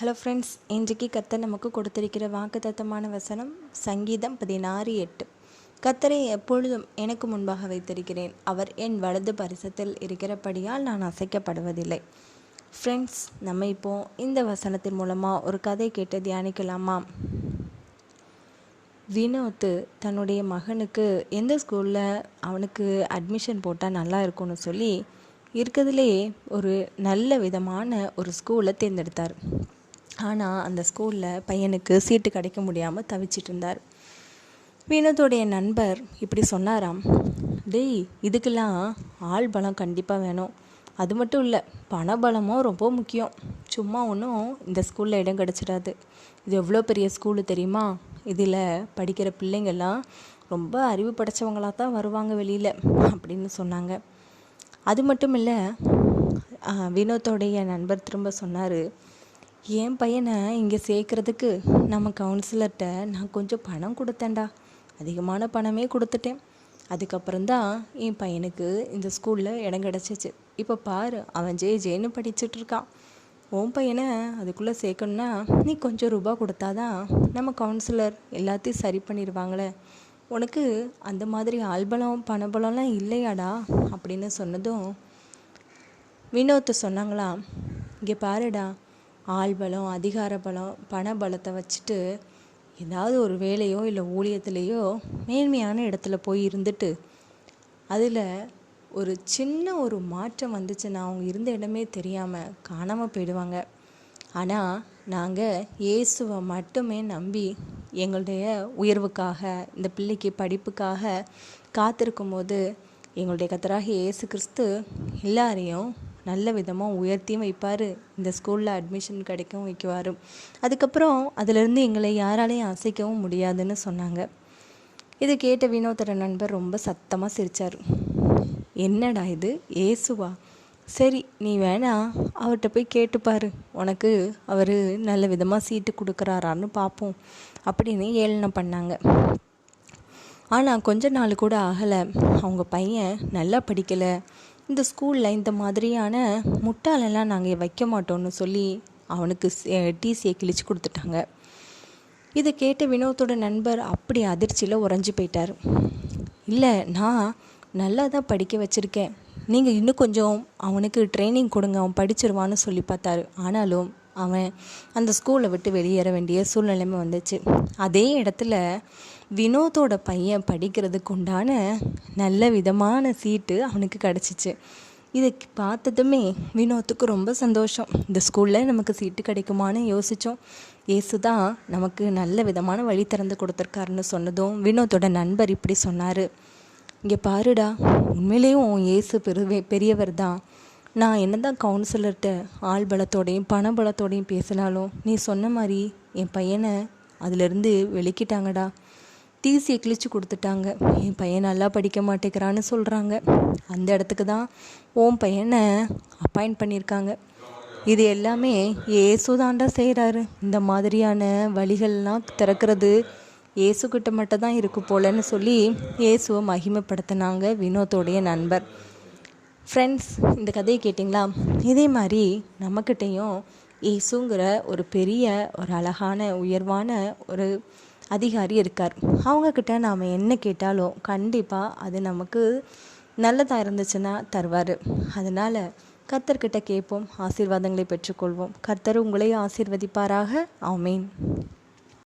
Hello friends இன்றைக்கு கத்தர் நமக்கு கொடுத்திருக்கிற வாக்குத்தத்தமான வசனம் சங்கீதம் பதினாறு எட்டு. கத்தரை எப்பொழுதும் எனக்கு முன்பாக வைத்திருக்கிறேன். அவர் என் வலது பரிசத்தில் இருக்கிறபடியால் நான் அசைக்கப்படுவதில்லை. ஃப்ரெண்ட்ஸ் நம்ம இப்போ இந்த வசனத்தின் மூலமாக ஒரு கதை கேட்டு தியானிக்கலாமா? வினோத் தன்னுடைய மகனுக்கு எந்த ஸ்கூலில் அவனுக்கு அட்மிஷன் போட்டால் நல்லா இருக்கும்னு சொல்லி இருக்கிறதுலே ஒரு நல்ல விதமான ஒரு ஸ்கூலை தேர்ந்தெடுத்தார். ஆனால் அந்த ஸ்கூலில் பையனுக்கு சீட்டு கிடைக்க முடியாமல் தவிச்சிட்டு இருந்தார். வினோத்துடைய நண்பர் இப்படி சொன்னாராம் டேய் இதுக்கெல்லாம் ஆள் பலம் கண்டிப்பாக வேணும். அது மட்டும் இல்லை பணபலமும் ரொம்ப முக்கியம். சும்மா ஒன்றும் இந்த ஸ்கூலில் இடம் கிடச்சிடாது. இது எவ்வளோ பெரிய ஸ்கூலு தெரியுமா? இதில் படிக்கிற பிள்ளைங்கள்லாம் ரொம்ப அறிவு படைச்சவங்களாக தான் வருவாங்க வெளியில் அப்படின்னு சொன்னாங்க. அது மட்டும் இல்லை வினோத்தோடைய நண்பர் திரும்ப சொன்னார் என் பையனை இங்கே சேர்க்குறதுக்கு நம்ம கவுன்சிலர்கிட்ட நான் கொஞ்சம் பணம் கொடுத்தேன்டா. அதிகமான பணமே கொடுத்துட்டேன். அதுக்கப்புறம்தான் என் பையனுக்கு இந்த ஸ்கூலில் இடம் கிடச்சிச்சு. இப்போ பாரு அவன் ஜே ஜேன்னு படிச்சுட்ருக்கான் உன் பையனை அதுக்குள்ளே சேர்க்கணுன்னா நீ கொஞ்சம் ரூபா கொடுத்தாதான் நம்ம கவுன்சிலர் எல்லாத்தையும் சரி பண்ணிடுவாங்களே. உனக்கு அந்த மாதிரி ஆள்பலம் பணபலம்லாம் இல்லையாடா? அப்படின்னு சொன்னதும் வினோத்து சொன்னாங்களா இங்கே பாருடா ஆள் பலம் அதிகார பலம் பண பலத்தை வச்சுட்டு ஏதாவது ஒரு வேலையோ இல்லை ஊழியத்துலேயோ மேன்மையான இடத்துல போய் இருந்துட்டு அதில் ஒரு சின்ன ஒரு மாற்றம் வந்துச்சுன்னா அவங்க இருந்த இடமே தெரியாமல் காணாமல் போயிடுவாங்க. ஆனால் நாங்கள் இயேசுவை மட்டுமே நம்பி எங்களுடைய உயர்வுக்காக இந்த பிள்ளைக்கு படிப்புக்காக காத்திருக்கும் போது எங்களுடைய கத்தராக இயேசு கிறிஸ்து எல்லாரையும் நல்ல விதமாக உயர்த்தியும் வைப்பார். இந்த ஸ்கூலில் அட்மிஷன் கிடைக்கவும் வைக்குவார். அதுக்கப்புறம் அதிலிருந்து எங்களை யாராலையும் அசைக்கவும் முடியாதுன்னு சொன்னாங்க. இது கேட்ட வினோதர நண்பர் ரொம்ப சத்தமாக சிரித்தார் என்னடா இது? ஏசுவா? சரி நீ வேணா அவர்கிட்ட போய் கேட்டுப்பாரு உனக்கு அவர் நல்ல விதமாக சீட்டு கொடுக்குறாரான்னு பார்ப்போம் அப்படின்னு ஏளனம் பண்ணாங்க. ஆனால் கொஞ்ச நாள் கூட ஆகலை. அவங்க பையன் நல்லா படிக்கலை. இந்த ஸ்கூலில் இந்த மாதிரியான முட்டாளெல்லாம் நாங்கள் வைக்க மாட்டோம்னு சொல்லி அவனுக்கு டிசியை கிழிச்சு கொடுத்துட்டாங்க. இதை கேட்ட வினோத்தோட நண்பர் அப்படி அதிர்ச்சியில் உறைஞ்சி போயிட்டார். இல்லை நான் நல்லா தான் படிக்க வச்சுருக்கேன். நீங்கள் இன்னும் கொஞ்சம் அவனுக்கு ட்ரைனிங் கொடுங்க அவன் படிச்சிருவான்னு சொல்லி பார்த்தாரு. ஆனாலும் அவன் அந்த ஸ்கூலை விட்டு வெளியேற வேண்டிய சூழ்நிலைமை வந்துச்சு. அதே இடத்துல வினோத்தோட பையன் படிக்கிறதுக்கு உண்டான நல்ல விதமான சீட்டு அவனுக்கு கிடச்சிச்சு. இதை பார்த்ததுமே வினோத்துக்கு ரொம்ப சந்தோஷம். இந்த ஸ்கூலில் நமக்கு சீட்டு கிடைக்குமான்னு யோசித்தோம் ஏசு தான் நமக்கு நல்ல விதமான வழி திறந்து கொடுத்துருக்காருன்னு சொன்னதும் வினோத்தோட நண்பர் இப்படி சொன்னார். இங்கே பாருடா உண்மையிலேயும் ஏசு பெருவே பெரியவர் தான். நான் என்ன தான் கவுன்சிலர்கிட்ட ஆள் பலத்தோடையும் பண பலத்தோடையும் பேசினாலும் நீ சொன்ன மாதிரி என் பையனை அதிலிருந்து வெளிக்கிட்டாங்கடா டிசியை கிழிச்சு கொடுத்துட்டாங்க. என் பையன் நல்லா படிக்க மாட்டேங்கிறான்னு சொல்கிறாங்க அந்த இடத்துக்கு தான் ஓம் பையனை அப்பாயிண்ட் பண்ணியிருக்காங்க. இது எல்லாமே ஏசுதாண்டா செய்கிறாரு இந்த மாதிரியான வழிகள்லாம் திறக்கிறது ஏசுக்கிட்ட மட்டும் தான் இருக்கு போலன்னு சொல்லி இயேசுவை மகிமைப்படுத்தினாங்க வினோத்தோடைய நண்பர். ஃப்ரெண்ட்ஸ் இந்த கதையை கேட்டிங்களா? இதே மாதிரி நம்மக்கிட்டேயும் ஏசுங்கிற ஒரு பெரிய ஒரு அழகான உயர்வான ஒரு அதிகாரி இருக்கார். அவங்கக்கிட்ட நாம் என்ன கேட்டாலும் கண்டிப்பாக அது நமக்கு நல்லதாக இருந்துச்சுன்னா தருவார். அதனால் கர்த்தர்கிட்ட கேட்போம் ஆசீர்வாதங்களை பெற்றுக்கொள்வோம். கர்த்தர் உங்களை ஆசீர்வதிப்பாராக. ஆமீன்.